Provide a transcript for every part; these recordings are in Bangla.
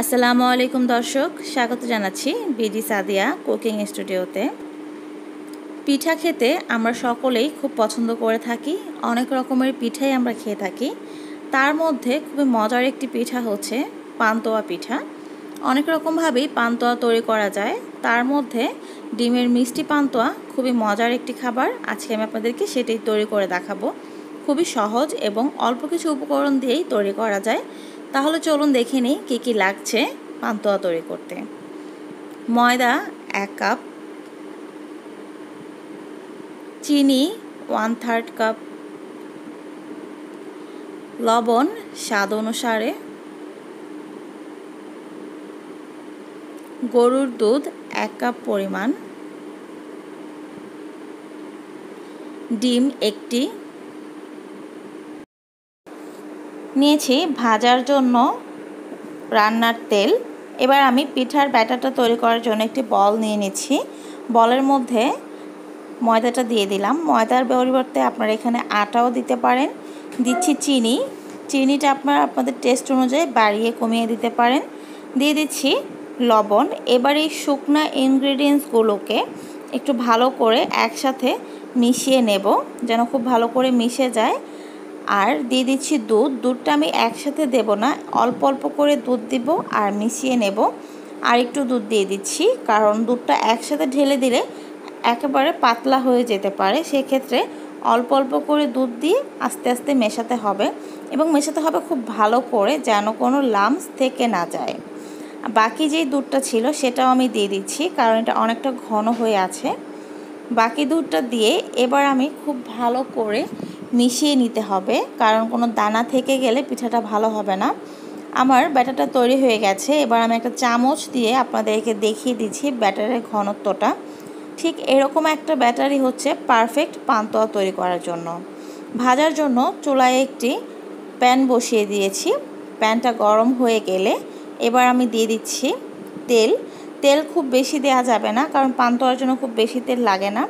আসসালামু আলাইকুম দর্শক, স্বাগত জানাচ্ছি বিডি সাদিয়া কুকিং স্টুডিওতে। পিঠা খেতে আমরা সকলেই খুব পছন্দ করে থাকি, অনেক রকমের পিঠাই আমরা খেয়ে থাকি। তার মধ্যে খুবই মজার একটি পিঠা হচ্ছে পান্তোয়া পিঠা। অনেক রকমভাবেই পান্তোয়া তৈরি করা যায়। তার মধ্যে ডিমের মিষ্টি পান্তোয়া খুবই মজার একটি খাবার। আজকে আমি আপনাদেরকে সেটাই তৈরি করে দেখাবো। খুবই সহজ এবং অল্প কিছু উপকরণ দিয়েই তৈরি করা যায়। তাহলে চলুন দেখে নিই কী কী লাগছে পান্তোয়া তৈরি করতে। ময়দা এক কাপ, চিনি ওয়ান থার্ড কাপ লবণ স্বাদ অনুসারে, গরুর দুধ এক কাপ পরিমাণ, ডিম একটি নিয়েছি ভাজার জন্য রান্নার তেল। এবার আমি পিঠার ব্যাটারটা তৈরি করার জন্য একটি বল নিয়ে নিচ্ছি। বলের মধ্যে ময়দাটা দিয়ে দিলাম। ময়দার পরিবর্তে আপনারা এখানে আটাও দিতে পারেন। দিচ্ছি চিনি। চিনিটা আপনারা আপনাদের টেস্ট অনুযায়ী বাড়িয়ে কমিয়ে দিতে পারেন। দিয়ে দিচ্ছি লবণ। এবার এই শুকনো ইনগ্রিডিয়েন্টসগুলোকে একটু ভালো করে একসাথে মিশিয়ে নেব, যেন খুব ভালো করে মিশে যায়। আর দিয়ে দিচ্ছি দুধ। দুধটা আমি একসাথে দেব না, অল্প অল্প করে দুধ দিব আর মিশিয়ে নেব। আর একটু দুধ দিয়ে দিচ্ছি, কারণ দুধটা একসাথে ঢেলে দিলে একেবারে পাতলা হয়ে যেতে পারে। সেক্ষেত্রে অল্প অল্প করে দুধ দিয়ে আস্তে আস্তে মেশাতে হবে এবং মেশাতে হবে খুব ভালো করে যেন কোনো লামস থেকে না যায়। বাকি যেই দুধটা ছিল সেটাও আমি দিয়ে দিচ্ছি, কারণ এটা অনেকটা ঘন হয়ে আছে। বাকি দুধটা দিয়ে এবার আমি খুব ভালো করে মিশিয়ে নিতে হবে, কারণ কোনো দানা থেকে গেলে পিঠাটা ভালো হবে না। আমার ব্যাটারটা তৈরি হয়ে গেছে, এবার আমি একটা চামচ দিয়ে আপনাদেরকে দেখিয়ে দিচ্ছি ব্যাটারের ঘনত্বটা। ঠিক এরকম একটা ব্যাটারি হচ্ছে পারফেক্ট পান্তোয়া তৈরি করার জন্য। ভাজার জন্য চুলায় একটি প্যান বসিয়ে দিয়েছি। প্যানটা গরম হয়ে গেলে এবার আমি দিয়ে দিচ্ছি তেল। তেল খুব বেশি দেওয়া যাবে না, কারণ পান্তোয়ার জন্য খুব বেশি তেল লাগে না।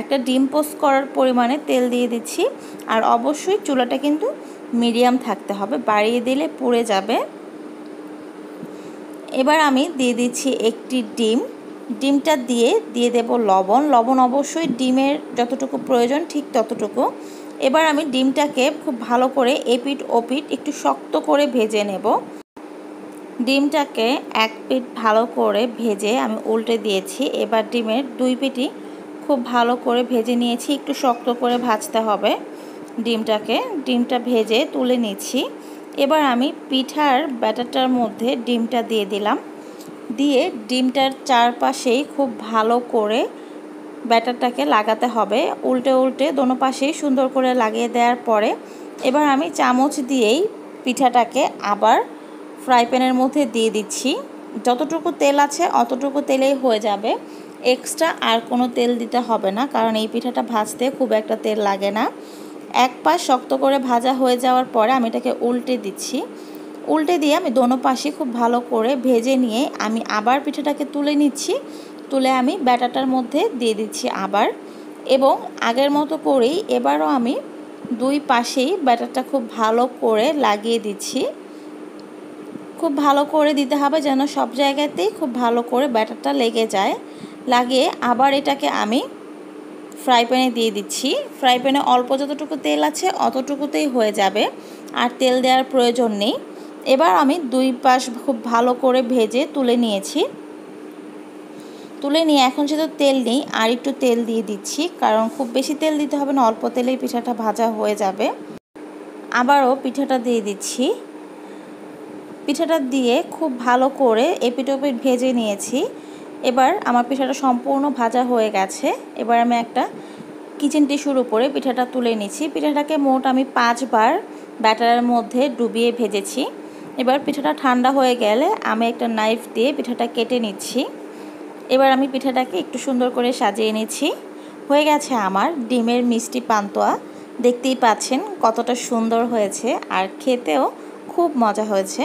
একটা ডিম পোস্ট করার পরিমাণে তেল দিয়ে দিচ্ছি। আর অবশ্যই চুলাটা কিন্তু মিডিয়াম থাকতে হবে, বাড়িয়ে দিলে পুড়ে যাবে। এবার আমি দিয়ে দিচ্ছি একটি ডিম। ডিমটা দিয়ে দিয়ে দেব লবণ। লবণ অবশ্যই ডিমের যতটুকু প্রয়োজন ঠিক ততটুকু। এবার আমি ডিমটাকে খুব ভালো করে এপিট ওপিট একটু শক্ত করে ভেজে নেব। ডিমটাকে এক পিঠ ভালো করে ভেজে আমি উল্টে দিয়েছি। এবার ডিমের দুই পিঠই খুব ভালো করে ভেজে নিয়েছি। একটু শক্ত করে ভাজতে হবে ডিমটাকে। ডিমটা ভেজে তুলে নিচ্ছি। এবার আমি পিঠার ব্যাটারটার মধ্যে ডিমটা দিয়ে দিলাম। দিয়ে ডিমটার চারপাশেই খুব ভালো করে ব্যাটারটাকে লাগাতে হবে। উল্টে উল্টে দোনো পাশেই সুন্দর করে লাগিয়ে দেওয়ার পরে এবার আমি চামচ দিয়েই পিঠাটাকে আবার ফ্রাই প্যানের মধ্যে দিয়ে দিচ্ছি। যতটুকু তেল আছে, অতটুকু তেলেই হয়ে যাবে। এক্সট্রা আর কোনো তেল দিতে হবে না, কারণ এই পিঠাটা ভাজতে খুব একটা তেল লাগে না। এক পাশ শক্ত করে ভাজা হয়ে যাওয়ার পরে আমি এটাকে উল্টে দিচ্ছি। উল্টে দিয়ে আমি দোনো পাশে খুব ভালো করে ভেজে নিয়ে আমি আবার পিঠাটাকে তুলে নিচ্ছি। তুলে আমি ব্যাটাটার মধ্যে দিয়ে দিচ্ছি আবার। এবং আগের মতো করেই এবারও আমি দুই পাশেই ব্যাটারটা খুব ভালো করে লাগিয়ে দিচ্ছি। খুব ভালো করে দিতে হবে যেন সব জায়গাতেই খুব ভালো করে ব্যাটারটা লেগে যায়। লাগিয়ে আবার এটাকে আমি ফ্রাই প্যানে দিয়ে দিচ্ছি। ফ্রাই প্যানে অল্প যতটুকু তেল আছে অতটুকুতেই হয়ে যাবে, আর তেল দেওয়ার প্রয়োজন নেই। এবার আমি দুই পাশ খুব ভালো করে ভেজে তুলে নিয়েছি। তুলে নিয়ে এখন যেহেতু তেল নেই, আর একটু তেল দিয়ে দিচ্ছি, কারণ খুব বেশি তেল দিতে হবে না, অল্প তেলেই পিঠাটা ভাজা হয়ে যাবে। আবারও পিঠাটা দিয়ে দিচ্ছি। পিঠাটা দিয়ে খুব ভালো করে এপিটোপিট ভেজে নিয়েছি। এবার আমার পিঠাটা সম্পূর্ণ ভাজা হয়ে গেছে। এবার আমি একটা কিচেন টিস্যুর উপরে পিঠাটা তুলে নিচ্ছি। পিঠাটাকে মোট আমি পাঁচবার ব্যাটারের মধ্যে ডুবিয়ে ভেজেছি। এবার পিঠাটা ঠান্ডা হয়ে গেলে আমি একটা নাইফ দিয়ে পিঠাটা কেটে নিচ্ছি। এবার আমি পিঠাটাকে একটু সুন্দর করে সাজিয়ে নিচ্ছি। হয়ে গেছে আমার ডিমের মিষ্টি পান্তোয়া। দেখতেই পাচ্ছেন কতটা সুন্দর হয়েছে আর খেতেও খুব মজা হয়েছে।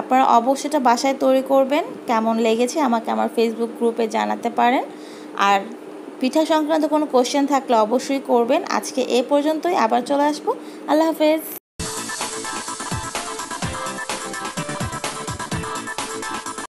আপনারা অবশ্যই এটা বাসায় তৈরি করবেন, কেমন লেগেছে আমাকে আমার ফেসবুক গ্রুপে জানাতে পারেন। আর পিঠা সংক্রান্ত কোনো কোশ্চেন থাকলে অবশ্যই করবেন। আজকে এ পর্যন্তই, আবার চলে আসব। আল্লাহ হাফেজ।